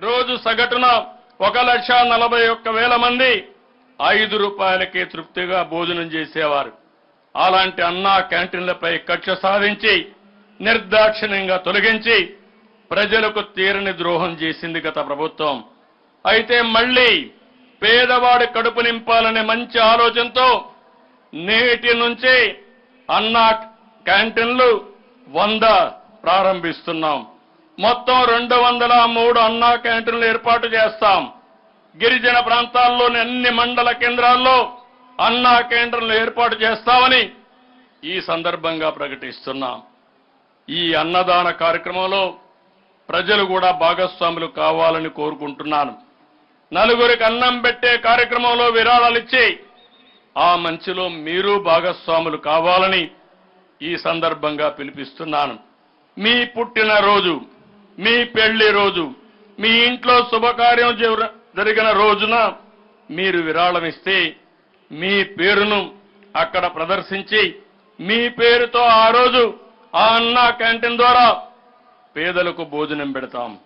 రోజు సగటున ఒక లక్ష నలభై ఒక్క వేల మంది ఐదు రూపాయలకే తృప్తిగా భోజనం చేసేవారు. అలాంటి అన్నా క్యాంటీన్లపై కక్ష సాధించి నిర్దాక్షిణ్యంగా తొలగించి ప్రజలకు తీరని ద్రోహం చేసింది గత ప్రభుత్వం. అయితే మళ్ళీ పేదవాడి కడుపు నింపాలనే మంచి ఆలోచనతో నేటి నుంచి అన్నా క్యాంటీన్లు వంద ప్రారంభిస్తున్నాం. మొత్తం రెండు వందల మూడు అన్నా క్యాంటీన్లు ఏర్పాటు చేస్తాం. గిరిజన ప్రాంతాల్లోని అన్ని మండల కేంద్రాల్లో అన్నా కేంద్రాలు ఏర్పాటు చేస్తామని ఈ సందర్భంగా ప్రకటిస్తున్నాం. ఈ అన్నదాన కార్యక్రమంలో ప్రజలు కూడా భాగస్వాములు కావాలని కోరుకుంటున్నాను. నలుగురికి అన్నం పెట్టే కార్యక్రమంలో విరాళాలు ఇచ్చి ఆ మంచిలో మీరు భాగస్వాములు కావాలని ఈ సందర్భంగా పిలిపిస్తున్నాను. మీ పుట్టినరోజు మీ పెళ్ళి రోజు మీ ఇంట్లో శుభకార్యం జరిగిన రోజున మీరు విరాళం ఇస్తే మీ పేరును అక్కడ ప్రదర్శించి మీ పేరుతో ఆ రోజు ఆ అన్నా క్యాంటీన్ ద్వారా పేదలకు భోజనం పెడతాం.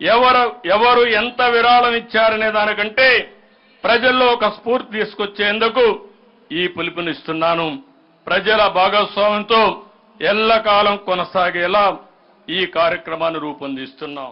ఎవరు ఎవరు ఎంత విరాళం ఇచ్చారనే దానికంటే ప్రజల్లో ఒక స్ఫూర్తి తీసుకొచ్చేందుకు ఈ పిలుపునిస్తున్నాను. ప్రజల భాగస్వామ్యంతో ఎల్లకాలం కొనసాగేలా ఈ కార్యక్రమాన్ని రూపొందిస్తున్నాం.